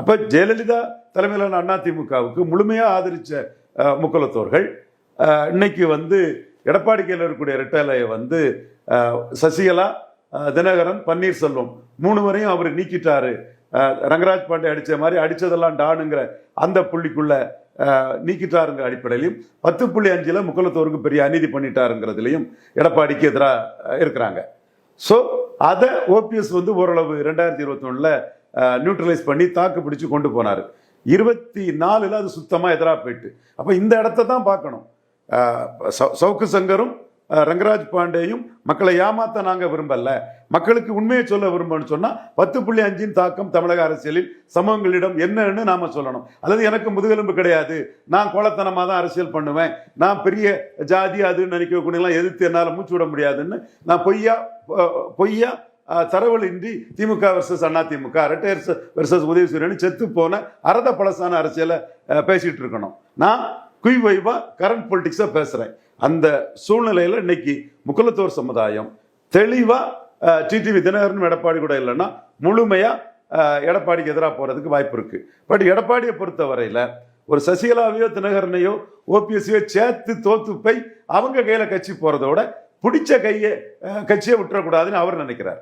அப்ப ஜெயலலிதா தலைமையிலான அதிமுகவுக்கு முழுமையாக ஆதரிச்ச அஹ், முக்குலத்தோர்கள் இன்னைக்கு வந்து எடப்பாடி கையில் இருக்கக்கூடிய ரெட்டலையை வந்து சசிகலா தினகரன் பன்னீர்செல்வம் மூணு வரையும் அவர் நீக்கிட்டாரு. ரங்கராஜ் பாண்டே அடித்த மாதிரி அடித்ததெல்லாம் டானுங்கிற அந்த புள்ளிக்குள்ள நீக்கிட்டாருங்கிற அடிப்படையிலையும் பத்து புள்ளி அஞ்சில் முக்குலத்தோருக்கு பெரிய அநீதி பண்ணிட்டாருங்கிறதுலையும் எடப்பாடிக்கு எதிராக இருக்கிறாங்க. ஸோ அதை ஓபிஎஸ் வந்து ஓரளவு ரெண்டாயிரத்தி இருபத்தி நியூட்ரலைஸ் பண்ணி தாக்கு பிடிச்சு கொண்டு போனார். இருபத்தி நாலில் அது சுத்தமாக எதிராக போயிட்டு. அப்போ இந்த இடத்த தான் பார்க்கணும். சவுக்கு சங்கரும் ரங்கராஜ் பாண்டேயும் மக்களை ஏமாத்த நாங்கள் விரும்பல. மக்களுக்கு உண்மையை சொல்ல விரும்பணும்னு சொன்னால் பத்து புள்ளி அஞ்சின் தாக்கம் தமிழக அரசியலில் சமூகங்களிடம் என்னன்னு நாம் சொல்லணும். அல்லது எனக்கு முதுகெலும்பு கிடையாது. நான் கோலத்தனமாக தான் அரசியல் பண்ணுவேன். நான் பெரிய ஜாதி அதுன்னு நினைக்கக்கூடியலாம் எதிர்த்து என்னால் மூச்சு விட முடியாதுன்னு நான் பொய்யா பொய்யா தரவலின்றி திமுக வர்சஸ் அண்ணா திமுக ரெட்டையர் வர்சஸ் உதயசூரியன் செத்து போன அரத பழசான அரசியலை பேசிகிட்டு இருக்கணும். நான் குய் வைவாக கரண்ட் பொலிட்டிக்ஸாக பேசுகிறேன் அந்த சூழ்நிலையில் இன்னைக்கு முக்குலத்தோர் சமுதாயம் தெளிவாக டிடிவி தினகரன் எடப்பாடி கூட இல்லைன்னா முழுமையாக எடப்பாடிக்கு எதிராக போகிறதுக்கு வாய்ப்பு இருக்குது பட் எடப்பாடியை பொறுத்த வரையில் ஒரு சசிகலாவையோ தினகரனையோ ஓபிஎஸ்சியோ சேர்த்து தோத்து போய் அவங்க கையில் கட்சி போகிறதோட பிடிச்ச கையை கட்சியை விட்டுறக்கூடாதுன்னு அவர் நினைக்கிறார்.